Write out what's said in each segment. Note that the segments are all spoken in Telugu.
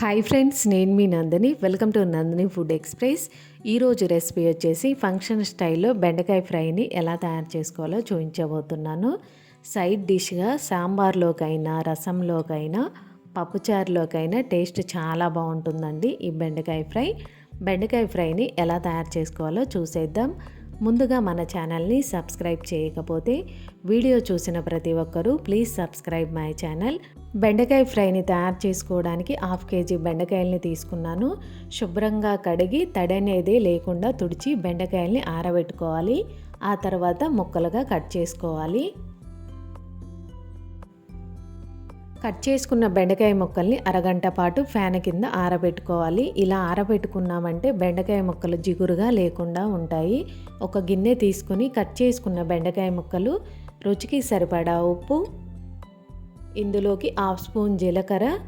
హాయ్ ఫ్రెండ్స్ నేను మీ Nandini. Welcome to Nandini food express ఈరోజు రెసిపీ వచ్చేసి ఫంక్షన్ స్టైల్లో బెండకాయ ఫ్రైని ఎలా తయారు చేసుకోవాలో చూపించబోతున్నాను. సైడ్ డిష్గా సాంబార్లోకైనా రసంలోకైనా పప్పుచారులోకైనా టేస్ట్ చాలా బాగుంటుందండి ఈ బెండకాయ ఫ్రై. బెండకాయ ఫ్రైని ఎలా తయారు చేసుకోవాలో చూసేద్దాం. ముందుగా మన ఛానల్ని సబ్స్క్రైబ్ చేయకపోతే వీడియో చూసిన ప్రతి ఒక్కరూ ప్లీజ్ సబ్స్క్రైబ్ మై ఛానల్. బెండకాయ ఫ్రైని తయారు చేసుకోవడానికి హాఫ్ కేజీ బెండకాయల్ని తీసుకున్నాను. శుభ్రంగా కడిగి తడనేదే లేకుండా తుడిచి బెండకాయల్ని ఆరబెట్టుకోవాలి. ఆ తర్వాత ముక్కలుగా కట్ చేసుకోవాలి. కట్ చేసుకున్న బెండకాయ ముక్కల్ని అరగంట పాటు ఫ్యాన్ కింద ఆరబెట్టుకోవాలి. ఇలా ఆరబెట్టుకున్నామంటే బెండకాయ ముక్కలు జిగురుగా లేకుండా ఉంటాయి. ఒక గిన్నె తీసుకుని కట్ చేసుకున్న బెండకాయ ముక్కలు రుచికి సరిపడా ఉప్పు ఇందులోకి హాఫ్ స్పూన్ జీలకర్ర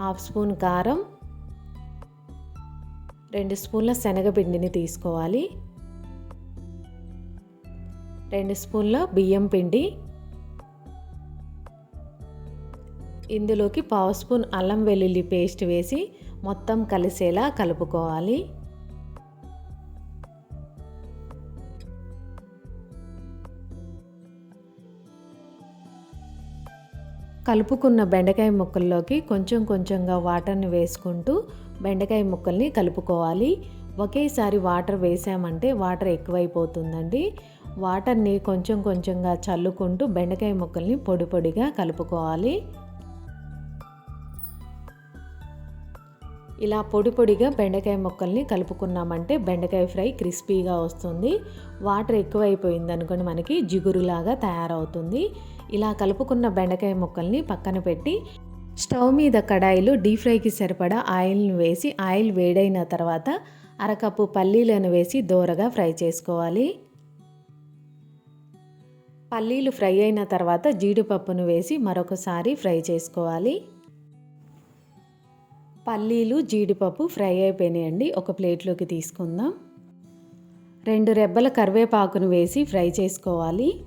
హాఫ్ స్పూన్ కారం రెండు స్పూన్ల శనగపిండిని తీసుకోవాలి. రెండు స్పూన్ల బియ్యం పిండి ఇందులోకి పావు స్పూన్ అల్లం వెల్లుల్లి పేస్ట్ వేసి మొత్తం కలిసేలా కలుపుకోవాలి. కలుపుకున్న బెండకాయ ముక్కల్లోకి కొంచెం కొంచెంగా వాటర్ని వేసుకుంటూ బెండకాయ ముక్కల్ని కలుపుకోవాలి. ఒకేసారి వాటర్ వేసామంటే వాటర్ ఎక్కువైపోతుందండి. వాటర్ని కొంచెం కొంచెంగా చల్లుకుంటూ బెండకాయ ముక్కల్ని పొడి పొడిగా కలుపుకోవాలి. ఇలా పొడి పొడిగా బెండకాయ ముక్కల్ని కలుపుకున్నామంటే బెండకాయ ఫ్రై క్రిస్పీగా వస్తుంది. వాటర్ ఎక్కువైపోయింది అనుకోండి మనకి జిగురులాగా తయారవుతుంది. ఇలా కలుపుకున్న బెండకాయ ముక్కల్ని పక్కన పెట్టి స్టవ్ మీద కడాయిలో డీప్ ఫ్రైకి సరిపడా ఆయిల్ని వేసి ఆయిల్ వేడైన తర్వాత అరకప్పు పల్లీలను వేసి దోరగా ఫ్రై చేసుకోవాలి. పల్లీలు ఫ్రై అయిన తర్వాత జీడిపప్పును వేసి మరొకసారి ఫ్రై చేసుకోవాలి. పల్లీలు జీడిపప్పు ఫ్రై అయిపోయినాయండి. ఒక ప్లేట్లోకి తీసుకుందాం. రెండు రెబ్బల కరివేపాకును వేసి ఫ్రై చేసుకోవాలి.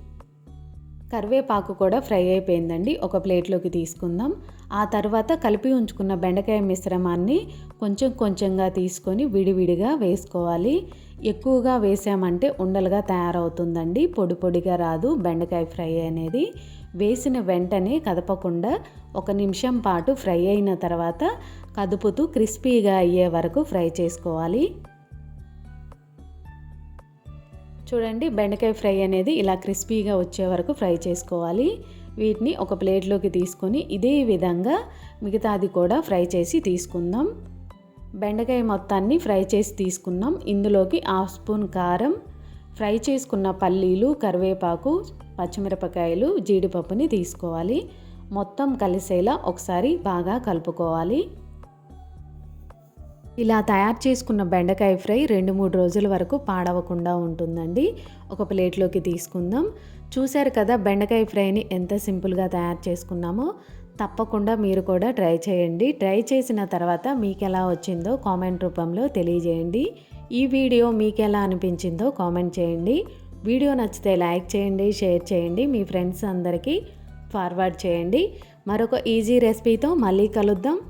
కరివేపాకు కూడా ఫ్రై అయిపోయిందండి. ఒక ప్లేట్లోకి తీసుకుందాం. ఆ తర్వాత కలిపి ఉంచుకున్న బెండకాయ మిశ్రమాన్ని కొంచెం కొంచెంగా తీసుకొని విడివిడిగా వేసుకోవాలి. ఎక్కువగా వేసామంటే ఉండలుగా తయారవుతుందండి. పొడి పొడిగా రాదు బెండకాయ ఫ్రై అనేది. వేసిన వెంటనే కదపకుండా ఒక నిమిషం పాటు ఫ్రై అయిన తర్వాత కదుపుతూ క్రిస్పీగా అయ్యే వరకు ఫ్రై చేసుకోవాలి. చూడండి బెండకాయ ఫ్రై అనేది ఇలా క్రిస్పీగా వచ్చే వరకు ఫ్రై చేసుకోవాలి. వీటిని ఒక ప్లేట్లోకి తీసుకొని ఇదే విధంగా మిగతాది కూడా ఫ్రై చేసి తీసుకుందాం. బెండకాయ మొత్తాన్ని ఫ్రై చేసి తీసుకున్నాం. ఇందులోకి హాఫ్ స్పూన్ కారం ఫ్రై చేసుకున్న పల్లీలు కరివేపాకు పచ్చిమిరపకాయలు జీడిపప్పుని తీసుకోవాలి. మొత్తం కలిసేలా ఒకసారి బాగా కలుపుకోవాలి. ఇలా తయారు చేసుకున్న బెండకాయ ఫ్రై రెండు మూడు రోజుల వరకు పాడవకుండా ఉంటుందండి. ఒక ప్లేట్లోకి తీసుకుందాం. చూశారు కదా బెండకాయ ఫ్రైని ఎంత సింపుల్గా తయారు చేసుకున్నామో? తప్పకుండా మీరు కూడా ట్రై చేయండి. ట్రై చేసిన తర్వాత మీకు ఎలా వచ్చిందో కామెంట్ రూపంలో తెలియజేయండి. ఈ వీడియో మీకు ఎలా అనిపించిందో కామెంట్ చేయండి. వీడియో నచ్చితే లైక్ చేయండి షేర్ చేయండి మీ ఫ్రెండ్స్ అందరికీ ఫార్వర్డ్ చేయండి. మరొక ఈజీ రెసిపీతో మళ్ళీ కలుద్దాం.